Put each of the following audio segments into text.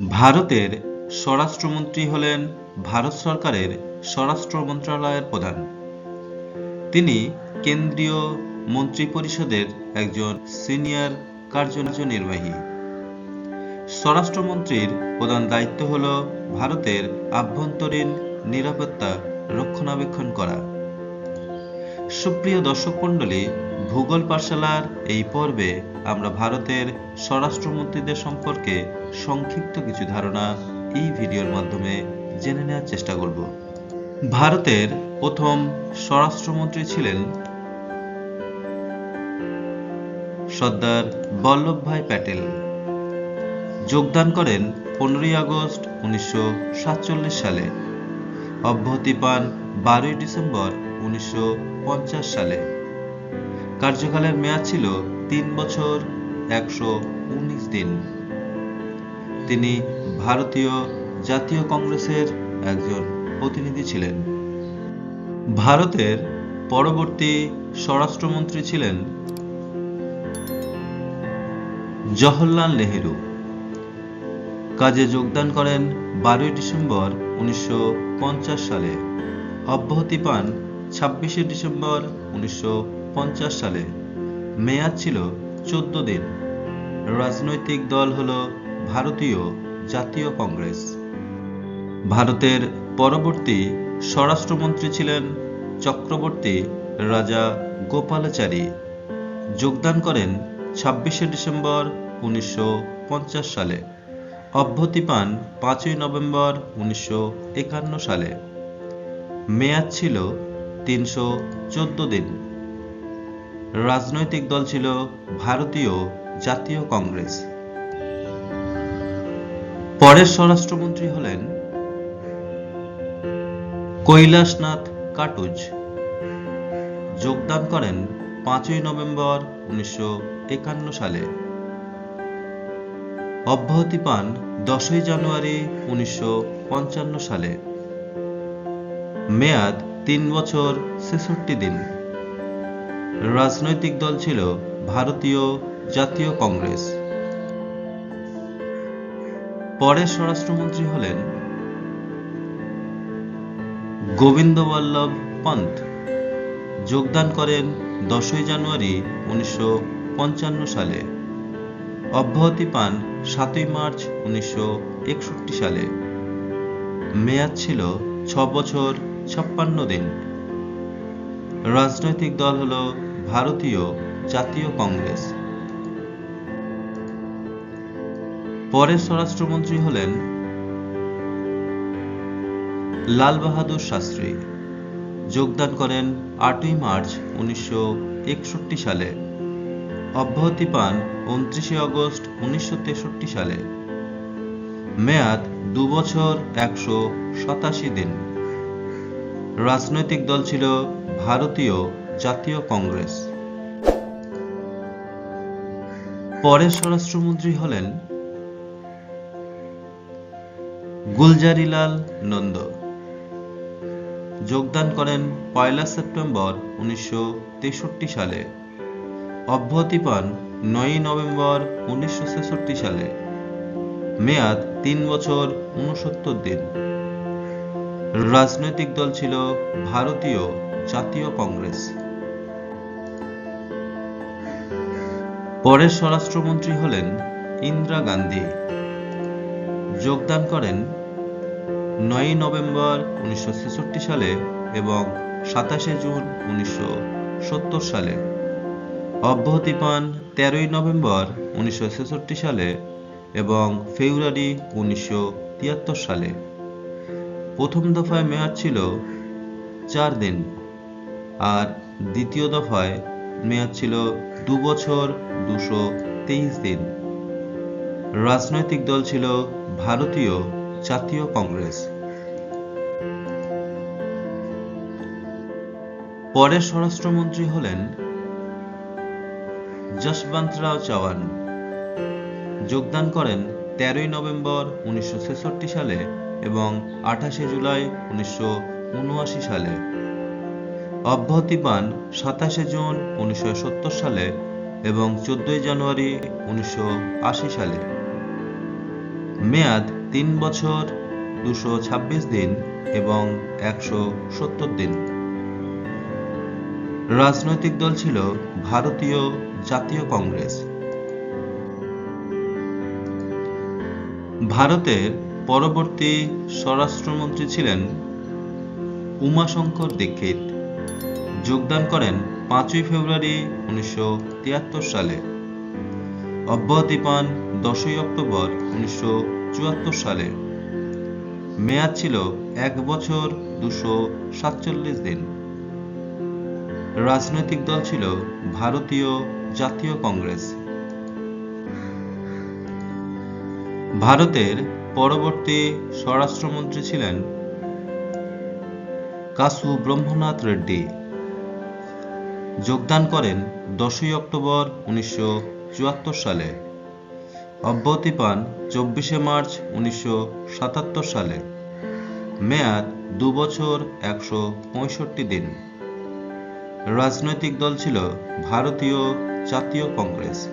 ভারতের স্বরাষ্ট্রমন্ত্রী হলেন ভারত সরকারের স্বরাষ্ট্র মন্ত্রণালয়ের প্রধান। তিনি কেন্দ্রীয় মন্ত্রিপরিষদের একজন সিনিয়র কার্যনির্বাহী। স্বরাষ্ট্রমন্ত্রীর প্রধান দায়িত্ব হল ভারতের আভ্যন্তরীণ নিরাপত্তা রক্ষণাবেক্ষণ করা। সুপ্রিয় দর্শক মণ্ডলী, ভূগোল পাঠশালার এই পর্বে আমরা ভারতের স্বরাষ্ট্রমন্ত্রীদের সম্পর্কে সংক্ষিপ্ত কিছু ধারণা এই ভিডিওর মাধ্যমে জেনে নেওয়ার চেষ্টা করব। ভারতের প্রথম স্বরাষ্ট্রমন্ত্রী ছিলেন সর্দার বল্লভভাই প্যাটেল। যোগদান করেন পনেরোই আগস্ট উনিশশো সাতচল্লিশ সালে। অব্যাহতি পান বারোই ডিসেম্বর উনিশশো পঞ্চাশ সালে। কার্যকালের মেয়াদ ছিল তিন বছর, একশো উনিশ দিন। তিনি ভারতীয় জাতীয় কংগ্রেসের একজন প্রতিনিধি ছিলেন। ভারতের পরবর্তী স্বরাষ্ট্রমন্ত্রী ছিলেন জওহরলাল নেহেরু। কাজে যোগদান করেন বারোই ডিসেম্বর উনিশশো পঞ্চাশ সালে। অব্যাহতি পান ছাব্বিশে ডিসেম্বর উনিশশো পঞ্চাশ সালে। মেয়াদ ছিল চোদ্দ দিন। রাজনৈতিক দল হল ভারতীয় জাতীয় কংগ্রেস। ভারতের পরবর্তী স্বরাষ্ট্রমন্ত্রী ছিলেন চক্রবর্তী রাজা গোপালাচারী। যোগদান করেন ছাব্বিশে ডিসেম্বর উনিশশো পঞ্চাশ সালে। অব্যাহতি পান পাঁচই নভেম্বর উনিশশো একান্ন সালে। মেয়াদ ছিল তিনশো চোদ্দ দিন। রাজনৈতিক দল ছিল ভারতীয় জাতীয় কংগ্রেস। পরের স্বরাষ্ট্রমন্ত্রী হলেন কৈলাসনাথ কাটুজ। যোগদান করেন পাঁচই নভেম্বর উনিশশো একান্ন সালে। অব্যাহতি পান দশই জানুয়ারি উনিশশো পঞ্চান্ন সালে। মেয়াদ তিন বছর ছেষট্টি দিন। রাজনৈতিক দল ছিল ভারতীয় জাতীয় কংগ্রেস। পরের স্বরাষ্ট্রমন্ত্রী হলেন গোবিন্দ বল্লভ পন্থ। যোগদান করেন দশই জানুয়ারি উনিশশো পঞ্চান্ন সালে। অব্যাহতি পান সাতই মার্চ উনিশশো একষট্টি সালে। মেয়াদ ছিল ছ বছর ছাপ্পান্ন দিন। রাজনৈতিক দল হল ভারতীয় জাতীয় কংগ্রেস। পরের স্বরাষ্ট্রমন্ত্রী হলেন লাল বাহাদুর শাস্ত্রী। যোগদান করেন আটই মার্চ উনিশশো একষট্টি সালে। অব্যাহতি পান উনত্রিশে আগস্ট উনিশশো তেষট্টি সালে। মেয়াদ দু বছর একশো সাতাশি দিন। রাজনৈতিক দল ছিল ভারতীয় জাতীয় কংগ্রেস। পরের স্বরাষ্ট্রমন্ত্রী হলেন গুলজারিলাল নন্দ। যোগদান করেন পয়লা সেপ্টেম্বর উনিশশো সালে। অব্যাহতি পান নয়ই নভেম্বর উনিশশো ছেষট্টি সালে। মেয়াদ তিন বছর উনসত্তর দিন। রাজনৈতিক দল ছিল ভারতীয় জাতীয় কংগ্রেস। পরের স্বরাষ্ট্রমন্ত্রী হলেন ইন্দিরা গান্ধী। যোগদান করেন নয়ই নভেম্বর উনিশশো ছেষট্টি সালে এবং সাতাশে জুন উনিশশো সত্তর সালে। অব্যাহতি পান তেরোই নভেম্বর উনিশশো ছেষট্টি সালে এবং ফেব্রুয়ারি উনিশশো তিয়াত্তর সালে। প্রথম দফায় মেয়াদ ছিল চার দিন। আর দ্বিতীয় দফায় মেয়াদ ছিল দু বছর দুশো তেইশ দিন। রাজনৈতিক দল ছিল ভারতীয় জাতীয় কংগ্রেস। পরের স্বরাষ্ট্রমন্ত্রী হলেন যশবন্ত রাও চৌহান। যোগদান করেন তেরোই নভেম্বর উনিশশো ছেষট্টি সালে এবং আঠাশে জুলাই উনিশশো উনআশি সালে। অব্যাহতি পান সাতাশে জুন উনিশশো সত্তর সালে এবং চোদ্দই জানুয়ারি উনিশশো আশি সালে। মেয়াদ তিন বছর, দুশো দিন এবং একশো সত্তর দিন। রাজনৈতিক দল ছিল ভারতীয় জাতীয় কংগ্রেস। ভারতের পরবর্তী স্বরাষ্ট্রমন্ত্রী ছিলেন উমাশঙ্কর দীক্ষিত। যোগদান করেন পাঁচই ফেব্রুয়ারি উনিশশো তিয়াত্তর সালে। অব্যাহতি পান দশই অক্টোবর উনিশশো চুয়াত্তর সালে। মেয়াদ ছিল এক বছর দুশো সাতচল্লিশ দিন। রাজনৈতিক দল ছিল ভারতীয় জাতীয় কংগ্রেস। ভারতের পরবর্তী স্বরাষ্ট্রমন্ত্রী ছিলেন কাসু ব্রহ্মনাথ রেড্ডি। যোগদান করেন দশই অক্টোবর উনিশশো চুয়াত্তর সালে। অব্যাহতি পান চব্বিশে মার্চ উনিশশো সাতাত্তর সালে। মেয়াদ দু বছর একশো পঁয়ষট্টি দিন। রাজনৈতিক দল ছিল ভারতীয় জাতীয় কংগ্রেস।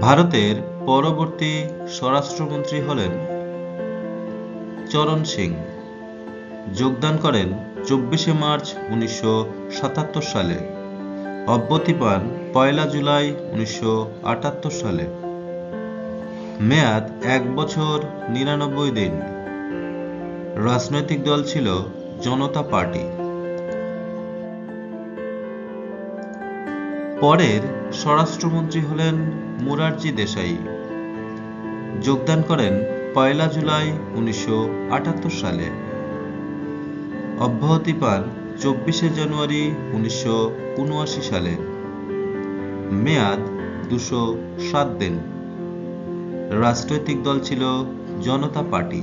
ভারতের পরবর্তী স্বরাষ্ট্রমন্ত্রী হলেন চরণ সিং। যোগদান করেন চব্বিশে মার্চ উনিশশো সাতাত্তর সালে। অব্যতি পান পয়লা জুলাই উনিশশো আটাত্তর সালে। মেয়াদ এক বছর নিরানব্বই দিন। রাজনৈতিক দল ছিল জনতা পার্টি। পরের স্বরাষ্ট্রমন্ত্রী হলেন মুরারজি দেশাই। যোগদান করেন পয়লা জুলাই উনিশশো আটাত্তর সালে। অব্যাহতি পান চব্বিশে জানুয়ারি উনিশশো উনআশি সালে। মেয়াদ দুশো সাত দিন। রাজনৈতিক দল ছিল জনতা পার্টি।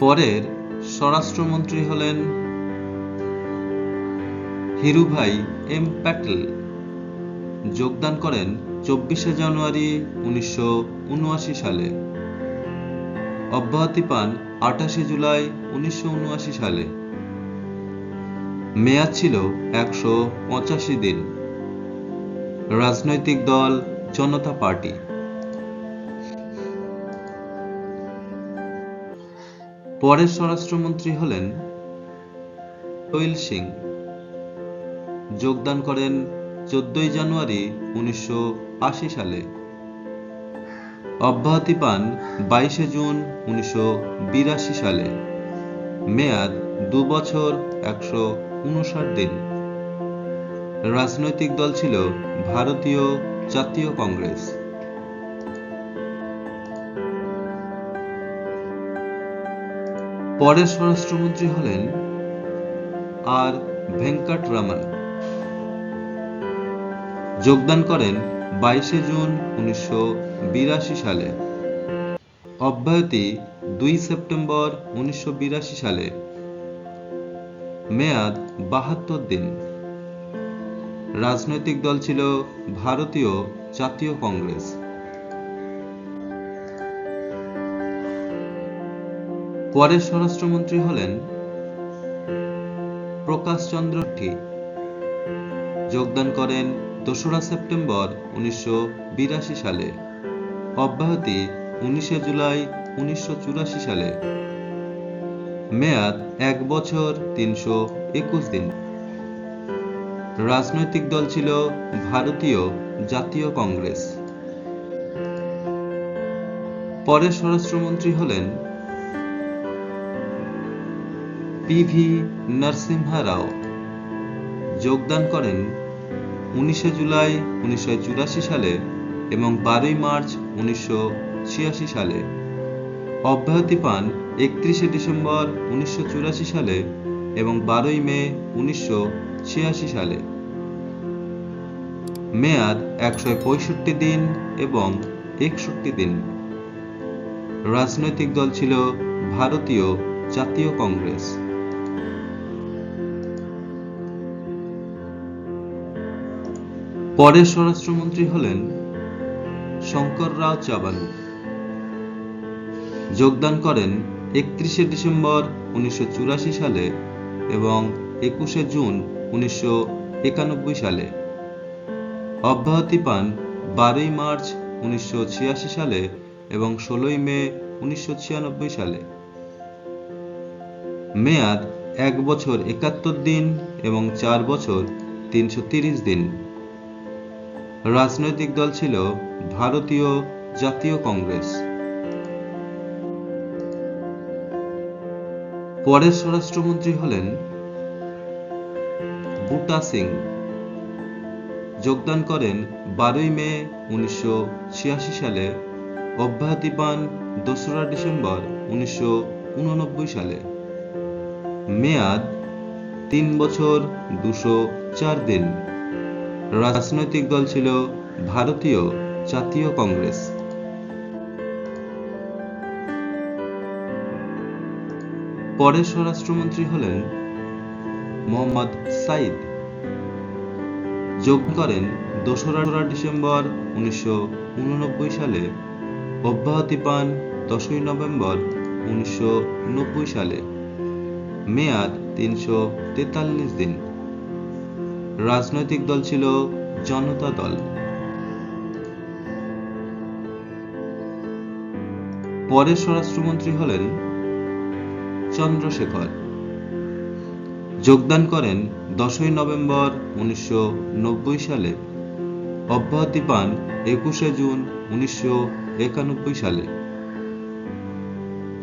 পরের স্বরাষ্ট্রমন্ত্রী হলেন হিরুভাই এম প্যাটেল। যোগদান করেন চব্বিশে জানুয়ারি উনিশশো উনআশি সালে। অব্যাহতি পান আঠাশে জুলাই উনিশশো উনআশি সালে। মেয়াদ ছিল একশো পঁচাশি দিন। রাজনৈতিক দল, জনতা পার্টি। পরের স্বরাষ্ট্রমন্ত্রী হলেন তৈল সিং। যোগদান করেন চোদ্দই জানুয়ারি উনিশশো আশি সালে। অব্যাহতি পান বাইশে জুন উনিশশো বিরাশি সালে। মেয়াদ দু বছর একশো উনষাট দিন। রাজনৈতিক দল ছিল ভারতীয় জাতীয় কংগ্রেস। পরের স্বরাষ্ট্রমন্ত্রী হলেন আর ভেঙ্কট রামান যোগদান করেন বাইশে জুন উনিশশো বিরাশি সালে। অব্যাহতি দুই সেপ্টেম্বর উনিশশো বিরাশি সালে। মেয়াদ বাহাত্তর দিন। রাজনৈতিক দল ছিল ভারতীয় জাতীয় কংগ্রেস। পরের স্বরাষ্ট্রমন্ত্রী হলেন প্রকাশ চন্দ্র ঠিক যোগদান করেন দোসরা সেপ্টেম্বর উনিশশো বিরাশি সালে। অব্যাহতি উনিশে জুলাই উনিশশো চুরাশি সালে। মেয়াদ এক বছর তিনশো একুশ দিন। রাজনৈতিক দল ছিল ভারতীয় জাতীয় কংগ্রেস। পরের স্বরাষ্ট্রমন্ত্রী হলেন পিভি নরসিংহা রাও। যোগদান করেন উনিশে জুলাই উনিশশো চুরাশি সালে এবং বারোই মার্চ উনিশশো ছিয়াশি সালে। অব্যাহতি পান একত্রিশে ডিসেম্বর উনিশশো চুরাশি সালে এবং বারোই মে উনিশশো ছিয়াশি সালে। মেয়াদ একশো পঁয়ষট্টি দিন এবং একষট্টি দিন। রাজনৈতিক দল ছিল ভারতীয় জাতীয় কংগ্রেস। পরের স্বরাষ্ট্রমন্ত্রী হলেন শঙ্কর রাও চাবালু। যোগদান করেন একত্রিশে ডিসেম্বর উনিশশো চুরাশি সালে এবং একুশে জুন উনিশশো একানব্বই সালে। অব্যাহতি পান বারোই মার্চ উনিশশো ছিয়াশি সালে এবং ষোলোই মে উনিশশো ছিয়ানব্বই সালে। মেয়াদ এক বছর একাত্তর দিন এবং চার বছর তিনশো দিন। রাজনৈতিক দল ছিল ভারতীয় জাতীয় কংগ্রেস। পরের স্বরাষ্ট্রমন্ত্রী হলেন বুটা সিং। যোগদান করেন বারোই মে উনিশশো ছিয়াশি সালে। অব্যাহতি পান দোসরা ডিসেম্বর উনিশশো উননব্বই সালে। মেয়াদ তিন বছর দুশো চার দিন। রাজনৈতিক দল ছিল ভারতীয় জাতীয় কংগ্রেস। পরে স্বরাষ্ট্রমন্ত্রী হলেন মোহাম্মদ সাইদ। যোগ করেন দোসরা ডিসেম্বর উনিশশো উননব্বই সালে। অব্যাহতি পান দশই নভেম্বর উনিশশো নব্বই সালে। মেয়াদ তিনশো তেতাল্লিশ দিন। রাজনৈতিক দল ছিল জনতা দল। পরে স্বরাষ্ট্রমন্ত্রী হলেন চন্দ্রশেখর। যোগদান করেন দশই নভেম্বর উনিশশো নব্বই সালে। অব্যাহতি পান একুশে জুন উনিশশো একানব্বই সালে।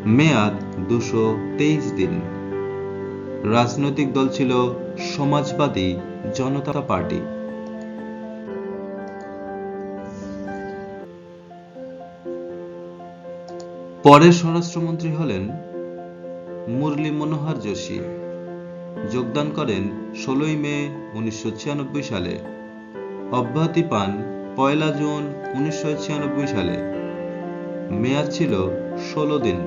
মেয়াদ দুশো দিন। রাজনৈতিক দল ছিল সমাজবাদী জনতা পার্টি। পরের স্বরাষ্ট্রমন্ত্রী হলেন মুরলী মনোহর যোশী। যোগদান করেন ষোলোই মে উনিশশো ছিয়ানব্বই সালে। অব্যাহতি পান পয়লা জুন উনিশশো ছিয়ানব্বই সালে। মেয়াদ ছিল ষোলো দিন।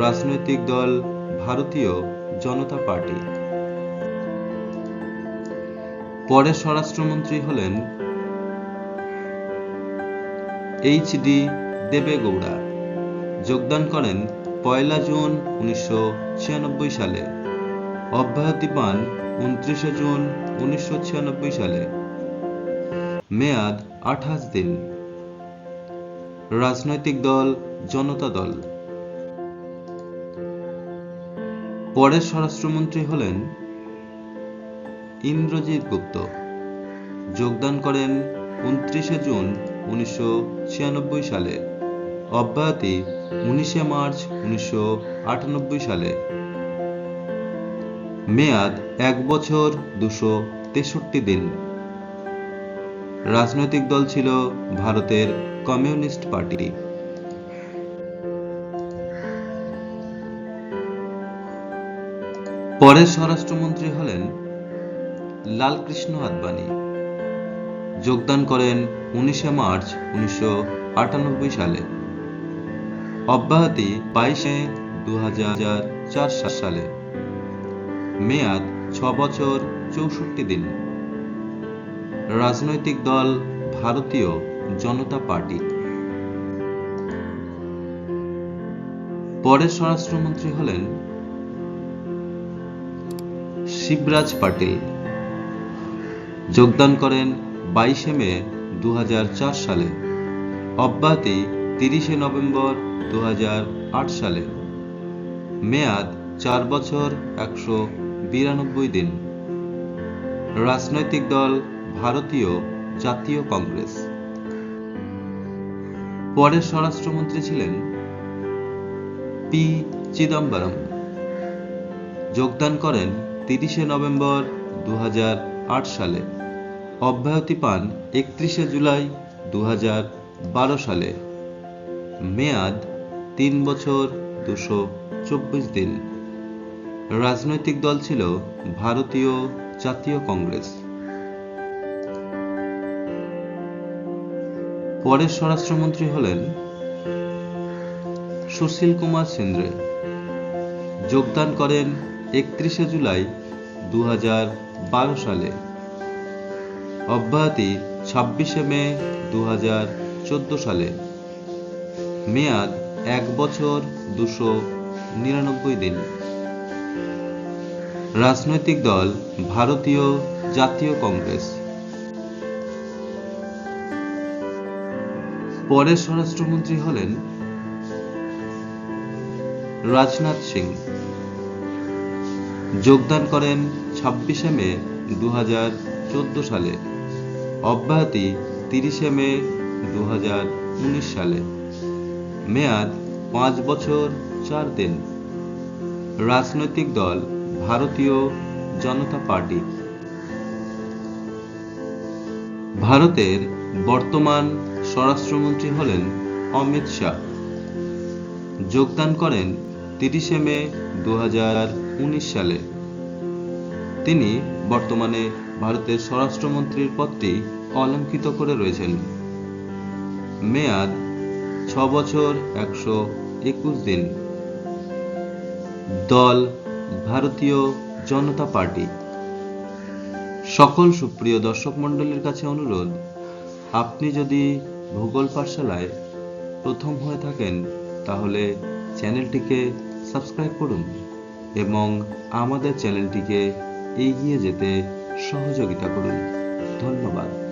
রাজনৈতিক দল ভারতীয় জনতা পার্টি। পরের স্বরাষ্ট্রমন্ত্রী হলেন এইচ ডি দেবেগৌড়া। যোগদান করেন পয়লা জুন উনিশশো ছিয়ানব্বই সালে। অব্যাহতি পান উনত্রিশে জুন উনিশশো ছিয়ানব্বই সালে। মেয়াদ আঠাশ দিন। রাজনৈতিক দল, জনতা দল। পরের স্বরাষ্ট্রমন্ত্রী হলেন ইন্দ্রজিৎ গুপ্ত। যোগদান করেন উনত্রিশে জুন উনিশশো ছিয়ানব্বই সালে। অব্যাহতি উনিশে মার্চ উনিশশো আটানব্বই সালে। মেয়াদ এক বছর দুশো তেষট্টি দিন। রাজনৈতিক দল ছিল ভারতের কমিউনিস্ট পার্টি। পরের স্বরাষ্ট্রমন্ত্রী হলেন লালকৃষ্ণ আদবানি। যোগদান করেন উনিশে মার্চ উনিশশো আটানব্বই সালে। অব্যাহতি বাইশে দু সালে। মেয়াদ ছ বছর চৌষট্টি দিন। রাজনৈতিক দল ভারতীয় জনতা পার্টি। পরের স্বরাষ্ট্রমন্ত্রী হলেন শিবরাজ পাটিল। যোগদান করেন বাইশে মে দু হাজার চার সালে। অব্যাহতি তিরিশে নভেম্বর দু হাজার আট সালে। মেয়াদ চার বছর একশো বিরানব্বই দিন। রাজনৈতিক দল ভারতীয় জাতীয় কংগ্রেস। পরের স্বরাষ্ট্রমন্ত্রী ছিলেন পি চিদম্বরম। যোগদান করেন তিরিশে নভেম্বর দু হাজার আট সালে। অব্যাহতি পান একত্রিশে জুলাই দু হাজার বারো সালে। মেয়াদ তিন বছর দুশো চব্বিশ দিন। রাজনৈতিক দল ছিল ভারতীয় জাতীয় কংগ্রেস। পরের স্বরাষ্ট্রমন্ত্রী হলেন সুশীল কুমার সিন্দ্রে। যোগদান করেন একত্রিশে জুলাই দু হাজার বারো সালে। অব্যাহতি ছাব্বিশে মে দু হাজার চোদ্দ সালে। মেয়াদ এক বছর দুশো নিরানব্বই দিন। রাজনৈতিক দল ভারতীয় জাতীয় কংগ্রেস। পরের স্বরাষ্ট্রমন্ত্রী হলেন রাজনাথ সিং। যোগদান করেন ছাব্বিশে মে দু হাজার চোদ্দ সালে, অব্যাহতি তিরিশে মে দু হাজার উনিশ সালে। মেয়াদ পাঁচ বছর চার দিন। রাজনৈতিক দল ভারতীয় জনতা পার্টি। ভারতের বর্তমান স্বরাষ্ট্রমন্ত্রী হলেন অমিত শাহ। যোগদান করেন তিরিশে মে দু হাজার সালে। তিনি বর্তমানে ভারতের স্বরাষ্ট্রমন্ত্রীর পদটি অলঙ্কিত করে রয়েছেন। মেয়াদ ছ বছর একশো একুশ দিন। দল ভারতীয় জনতা পার্টি। সকল সুপ্রিয় দর্শক মণ্ডলীর কাছে অনুরোধ, আপনি যদি ভূগোল পাঠশালায় প্রথম হয়ে থাকেন, তাহলে চ্যানেলটিকে সাবস্ক্রাইব করুন। এবং আমাদের চ্যানেলটিকে এগিয়ে যেতে সহযোগিতা করুন। ধন্যবাদ।